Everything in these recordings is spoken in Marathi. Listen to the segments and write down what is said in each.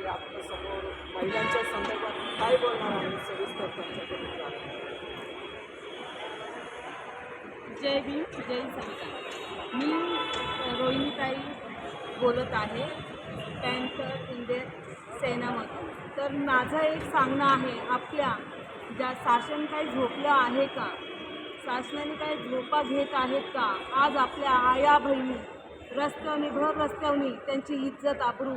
की आपल्यासमोर महिलांच्या संदर्भात काय बोलणार आहे सविस्तर त्यांच्याकडून जय भीम जय संविधान मी रोहिणीताई बोलत आहे पॅन्थर इंडियन सेनामधून. तर माझं एक सांगणं आहे आपल्या ज्या शासन काही झोपलं आहे का? शासनाने काही झोपा घेत आहेत का? आज आपल्या आया बहिणी रस्त्यावनी भर रस्त्यावनी त्यांची इज्जत आबरू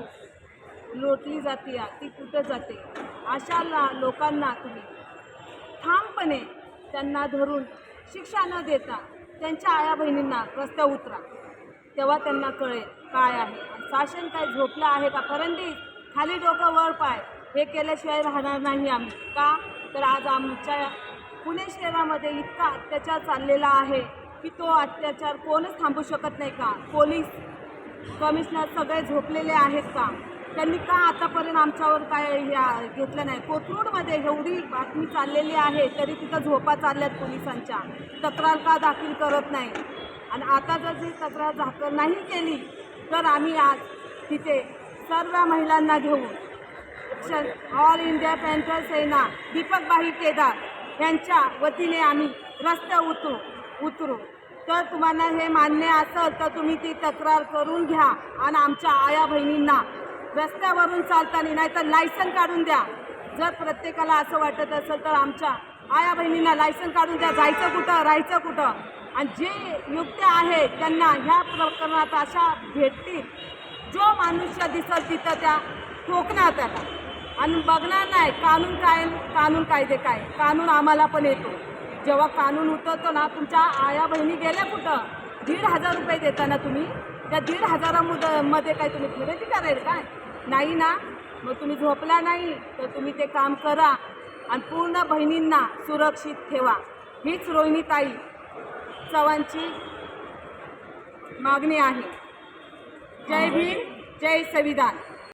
लोटली जाते ती कुठं जाते अशा ला लोकांना तुम्ही ठामपणे त्यांना धरून शिक्षा न देता त्यांच्या आया बहिणींना रस्त्या उतरा. तेव्हा त्यांना कळेल काय आहे. शासन काय झोपलं आहे का? परंतु खाली डोकं वर पाय. हे केल्याशिवाय राहणार नाही आम्ही. का? तर आज आमच्या पुणे शहरामध्ये इतका अत्याचार चाललेला आहे की तो अत्याचार कोणच थांबू शकत नाही का? पोलीस कमिशनर सगळे झोपलेले आहेत का? त्यांनी का आतापर्यंत आमच्यावर काय ह्या घेतलं नाही? कोथरूडमध्ये एवढी बातमी चाललेली आहे तरी तिथं झोपा चालल्यात पोलिसांच्या. तक्रार का दाखल करत नाही? आणि आता जर ती तक्रार दाखल नाही केली तर आम्ही आज तिथे सर्व महिलांना घेऊन all India Panther Sena Deepakbai Kedar यांच्या वतीने आम्ही रस्ते उतरू उतरू. तर तुम्हाला हे मान्य असेल तर तुम्ही ती तक्रार करून घ्या. आणि आमच्या आया बहिणींना रस्त्यावरून चालताना नाही तर लायसन काढून द्या. जर प्रत्येकाला असं वाटत असेल तर आमच्या आया बहिणींना लायसन काढून द्या. जायचं कुठं राहायचं कुठं? आणि जे युक्त्या आहेत त्यांना ह्या प्रकरणात अशा भेटतील. जो मनुष्य दिसल तिथं त्या ठोकणार त्याला. आणि बघणार नाही कानून काय कानून कायदे काय. कानून आम्हाला पण येतो. जेव्हा कानून उतरतो ना तुमच्या आया बहिणी गेल्या कुठं? दीड हजार रुपये देताना तुम्ही त्या दीड हजारामध्ये मध्ये काय तुम्ही खरेदी कराल काय? नाही ना? मग तुम्ही झोपला नाही तर तुम्ही ते काम करा आणि पूर्ण बहिणींना सुरक्षित ठेवा. हीच रोहिणीताई चव्हाणची मागणी आहे. जय भीम जय संविधान.